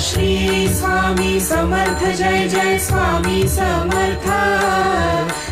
श्री स्वामी समर्थ जय जय स्वामी समर्थ।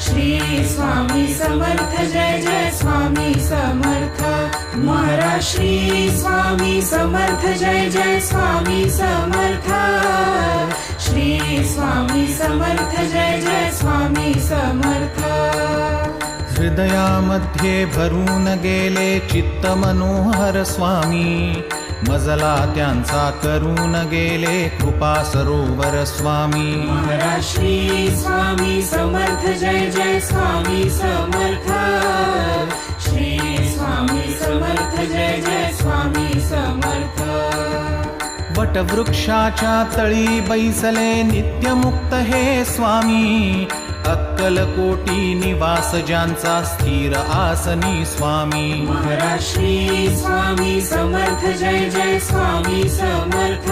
श्री स्वामी समर्थ जय जय स्वामी समर्थ। महाराज श्री स्वामी समर्थ जय जय स्वामी समर्थ। श्री स्वामी समर्थ जय जय स्वामी समर्थ। हृदयामध्ये भरून गेले चित्त मनोहर स्वामी मजला त्यांचा करून गेले कृपा सरोवर स्वामी. महाराज श्री स्वामी समर्थ जय जय स्वामी समर्थ. श्री स्वामी समर्थ जय जय स्वामी समर्थ. वटवृक्षाच्या तळी बैसले नित्यमुक्त हे स्वामी. अक्कलकोटी निवास ज्यांचा स्थिर आसनी स्वामी. महाराज श्री स्वामी समर्थ जय जय स्वामी समर्थ.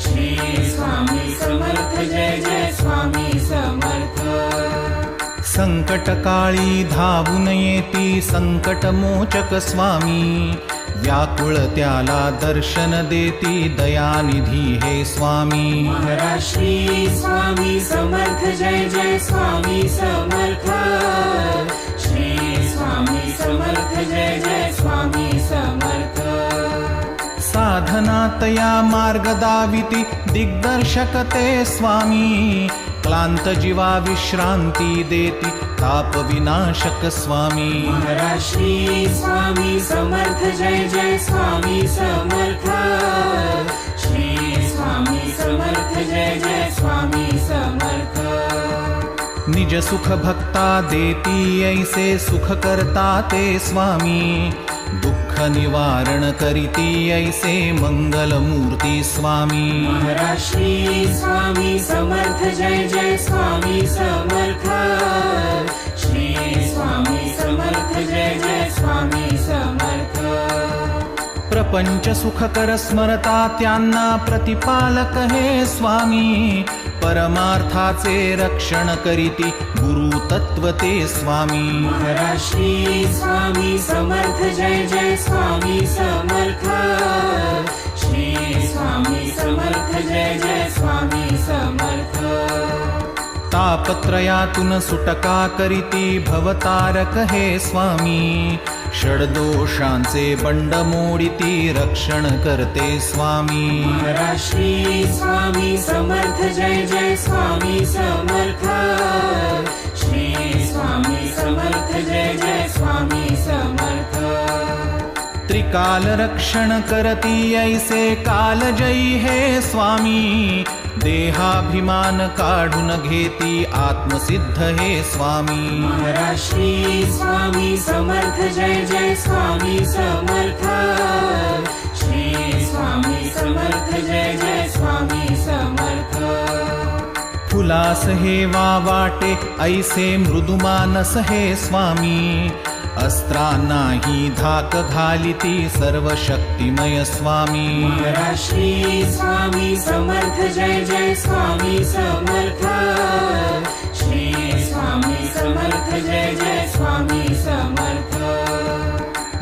श्री स्वामी समर्थ जय जय स्वामी समर्थ. संकटकाळी धावून येती संकटमोचक स्वामी. व्याकुळ त्याला दर्शन देती दयानिधी हे स्वामी. महाराज श्री स्वामी समर्थ जय जय स्वामी समर्थ. श्री स्वामी समर्थ जय जय स्वामी समर्थ. साधना तया मार्ग दाविती दिग्दर्शक ते स्वामी. क्लांत जीवा विश्रांती देती ताप विनाशक स्वामी. श्री स्वामी समर्थ जय जय स्वामी समर्थ. श्री स्वामी समर्थ जय जय स्वामी समर्थ. निज सुख भक्ता देती ऐसे सुख करता ते स्वामी. दुःख निवारण करीती ऐसे मंगल मूर्ती स्वामी श्री स्वामी समर्थ जय जय स्वामी समर्थ। श्री स्वामी समर्थ जय जय स्वामी समर्थ। प्रपंच सुखकर स्मरता त्यांना प्रतिपालक हे स्वामी। परमार्थाचे रक्षण करीती गुरु तत्व ते स्वामी. श्री स्वामी समर्थ जय जय स्वामी समर्थ. श्री स्वामी समर्थ जय जय स्वामी समर्थ. तापत्रयातून सुटका करीती भवतारक हे स्वामी. षडदोषांचे बंड मोडिती रक्षण करते स्वामी. श्री स्वामी समर्थ जय जय स्वामी समर्थ. श्री स्वामी समर्थ जय जय स्वामी समर्थ. त्रिकाल रक्षण करती ऐसे कालजयी हे स्वामी. देहाभिमान काढून घेती आत्मसिद्ध हे स्वामी. महाराज श्री स्वामी समर्थ जय जय स्वामी समर्थ. श्री स्वामी समर्थ जय जय स्वामी समर्थ. फुलास हे वा वाटे ऐसे मृदुमानस हे स्वामी. अस्त्रांनाही धाक घालिती सर्व शक्तिमय स्वामी. श्री स्वामी समर्थ जय जय स्वामी समर्थ. श्री स्वामी समर्थ जय जय स्वामी समर्थ.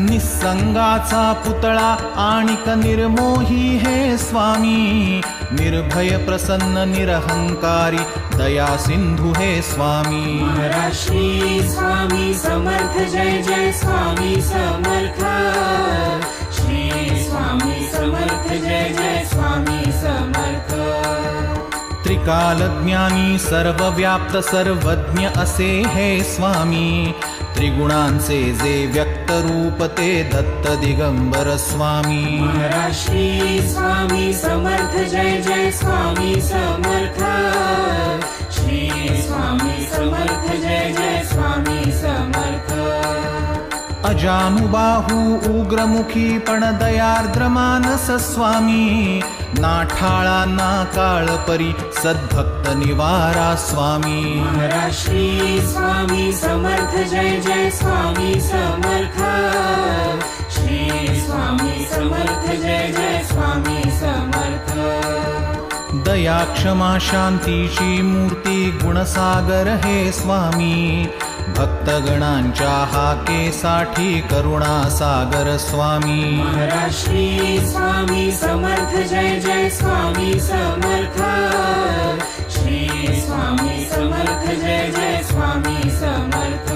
निसंगाचा पुतळा आणिक निर्मोही हे स्वामी. निर्भय प्रसन्न निरहंकारी दया सिंधु हे स्वामी। महाराज श्री स्वामी समर्थ जय जय स्वामी समर्थ। श्री स्वामी समर्थ जय जय स्वामी समर्थ। त्रिकाल ज्ञानी सर्वव्याप्त सर्वज्ञ असे हे स्वामी. त्रिगुणांचे जे व्यक्त रूप ते दत्त दिगंबर स्वामी. श्री स्वामी समर्थ जय जय स्वामी समर्थ. श्री स्वामी समर्थ जय जय स्वामी समर्थ. अजानुबाहू उग्रमुखी पण दयार्द्र मानस स्वामी. नाठाळा ना काळ परी सद्भक्त निवारा स्वामी. श्री स्वामी समर्थ जय जय स्वामी समर्थ. श्री स्वामी समर्थ जय जय स्वामी समर्थ. दया क्षमा शांतीची मूर्ती गुणसागर हे स्वामी. भक्तगणांच्या हाकेसाठी करुणा सागर स्वामी. श्री स्वामी समर्थ जय जय स्वामी समर्थ. श्री स्वामी समर्थ जय जय स्वामी समर्थ.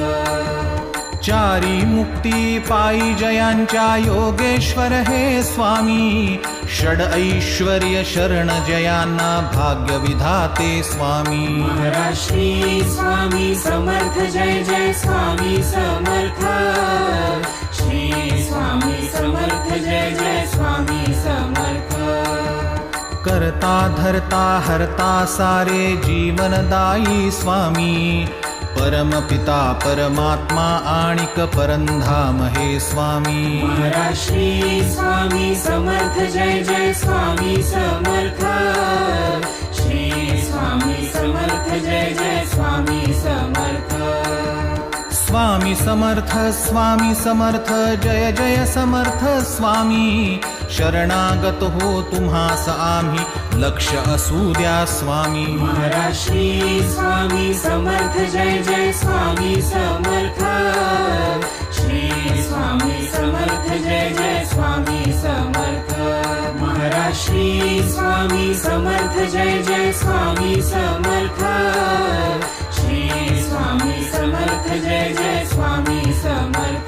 चारी मुक्ती पायी जयांच्या योगेश्वर हे स्वामी. षड ऐश्वर्य शरण जयांना भाग्य विधाते स्वामी. श्री स्वामी समर्थ जय जय स्वामी समर्थ. श्री स्वामी समर्थ जय जय स्वामी समर्थ. करता धरता हरता सारे जीवनदायी स्वामी. परमपिता परमात्मा आणिक परंधाम हे स्वामी श्री स्वामी समर्थ जय जय स्वामी समर्थ। श्री स्वामी समर्थ जय जय स्वामी समर्थ। स्वामी समर्थ स्वामी समर्थ जय जय समर्थ स्वामी। शरणागत हो तुम्हास आम्ही लक्ष असू द्या स्वामी. महाराज श्री स्वामी समर्थ जय जय स्वामी समर्थ. श्री स्वामी समर्थ जय जय स्वामी समर्थ. महाराज श्री स्वामी समर्थ जय जय स्वामी समर्थ. श्री स्वामी समर्थ जय जय स्वामी समर्थ.